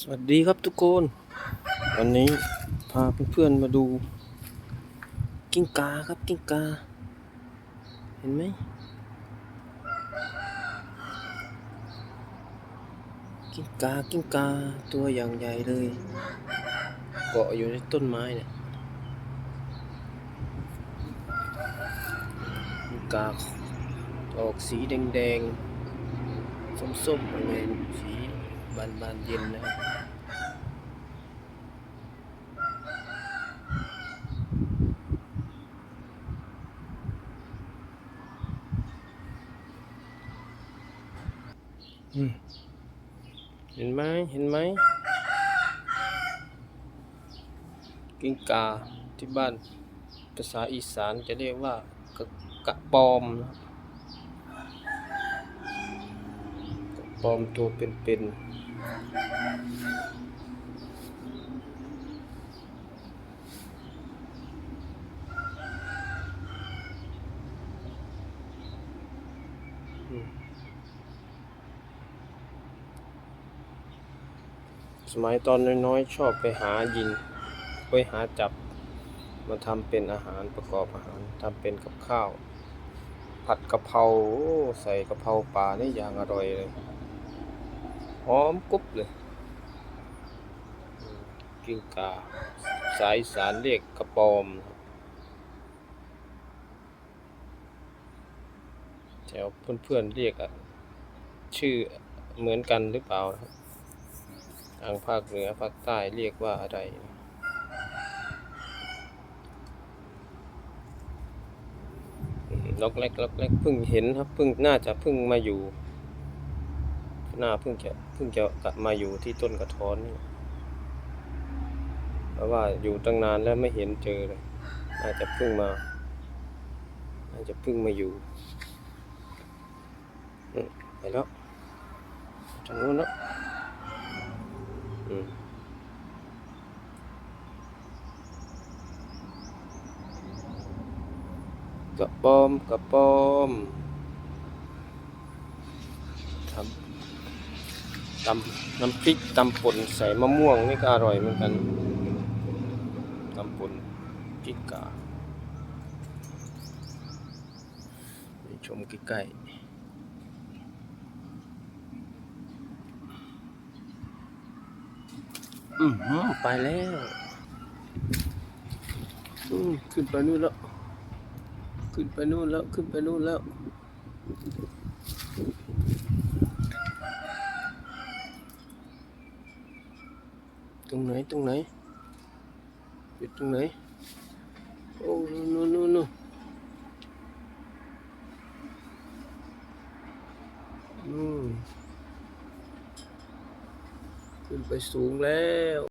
สวัสดีครับทุกคน วันนี้พาเพื่อนๆมาดู กิ้งกาครับกิ้งกา เห็นไหมกิ้งกากิ้งกาตัวอย่างใหญ่เลยเกาะอยู่ในต้นไม้เนี่ยกิ้งกาออกสีแดงๆส้มๆอะไรสี บานๆเย็นนะครับอืมเห็นไหมเห็นไหมกิ้งกาที่บ้านภาษาอีสานจะเรียกว่ากะกะปอมนะกะปอมตัวเป็นๆ สมัยตอนน้อยๆชอบไปหายิงไปหาจับมาทำเป็นอาหารประกอบอาหารทำเป็นกับข้าว ผัดกะเพราใส่กะเพราป่านี่อย่างอร่อยเลย หอมกรุบเลยกิ้งกา สายสารเรียกกระปอม แถวเพื่อนๆเรียกอะชื่อเหมือนกันหรือเปล่านะครับทางภาคเหนือภาคใต้เรียกว่าอะไรล็อกเล็กล็อกเล็กเพิ่งเห็นครับเพิ่งน่าจะเพิ่งมาอยู่ หน่าเพิ่งจะเพิ่งจะกลับมาอยู่ที่ต้นกระท้อนนี่เพราะว่าอยู่ตั้งนานแล้วไม่เห็นเจอเลยน่าจะเพิ่งมาน่าจะเพิ่งมาอยู่ไปแล้วทางนู้นแล้วอืมกระป้อมกระป้อม ตำน้ำพริกตำป่นใส่มะม่วงนี่ก็อร่อยเหมือนกันตำป่นพริกกาไปชมใกล้ๆอืมไปแล้วอืมขึ้นไปนู่นแล้ว ขึ้นไปนู่นแล้ว ขึ้นไปนู่นแล้ว รงไหนตรงไหนอยู่ตรงไหนโอ้นู่นนู่นนู่นขึ้นไปสูงแล้ว